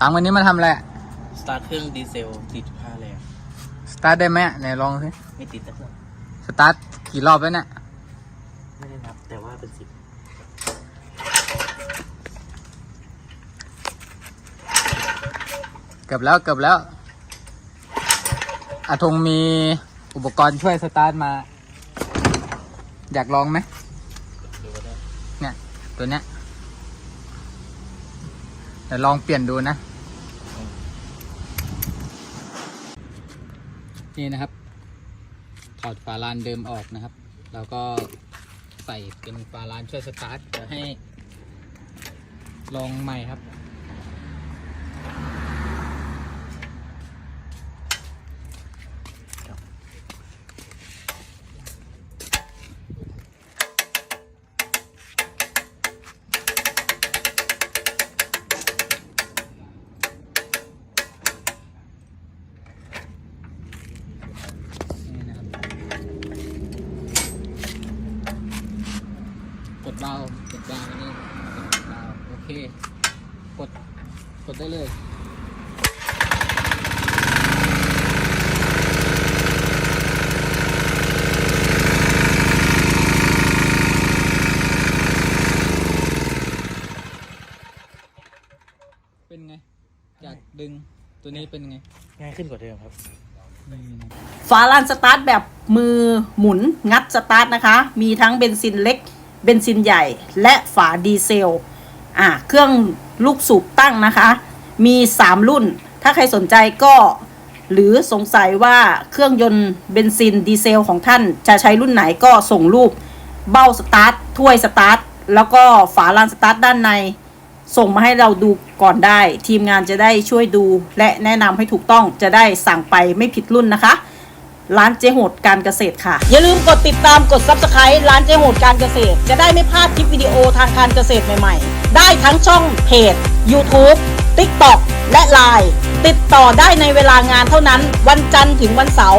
ตังวันนี้มาทำอะไร สตาร์ทเครื่องดีเซล4.5แรงสตาร์ทได้ไหมไหนลองสิ ไม่ติดนะเครื่องสตาร์ทกี่รอบแล้วเนี่ย ไม่ได้นับ แต่ว่าเป็นสิบเกือบแล้วเกือบแล้วอาทงมีอุปกรณ์ช่วยสตาร์ทมา อยากลองไหม ดูว่าได้เนี่ย ตัวเนี้ยเดี๋ยวลองเปลี่ยนดูนะ นี่นะครับ ถอดฝาลานเดิมออกนะครับ แล้วก็ใส่เป็นฝาลานช่วยสตาร์ทเดี๋ยวให้ลองใหม่ครับ ดเบา กดเบาอันนี้กดเบาโอเค กด กดได้เลยเป็นไงอยากดึงตัวนี้เป็นไง ง่ายขึ้นกว่าเดิมครับนี่นะฝาลานสตาร์ทแบบมือหมุนงัดสตาร์ทนะคะ มีทั้งเบนซินเล็ก เบนซินใหญ่และฝาดีเซลอะเครื่องลูกสูบตั้งนะคะ มี 3 รุ่น ถ้าใครสนใจก็ หรือสงสัยว่าเครื่องยนต์เบนซินดีเซลของท่านจะใช้รุ่นไหนก็ส่งรูป เบ้าสตาร์ทถ้วยสตาร์ทแล้วก็ฝาลานสตาร์ทด้านใน ส่งมาให้เราดูก่อนได้ ทีมงานจะได้ช่วยดู และแนะนำให้ถูกต้องจะได้สั่งไปไม่ผิดรุ่นนะคะ ร้านเจโหดการเกษตรค่ะ อย่าลืมกดติดตามกด Subscribe ร้านเจโหดการเกษตร จะได้ไม่พลาดคลิปวิดีโอทางการเกษตรใหม่ๆ ได้ทั้งช่องเพจ YouTube TikTok และ Line ติดต่อได้ในเวลางานเท่านั้น วันจันทร์ถึงวันเสาร์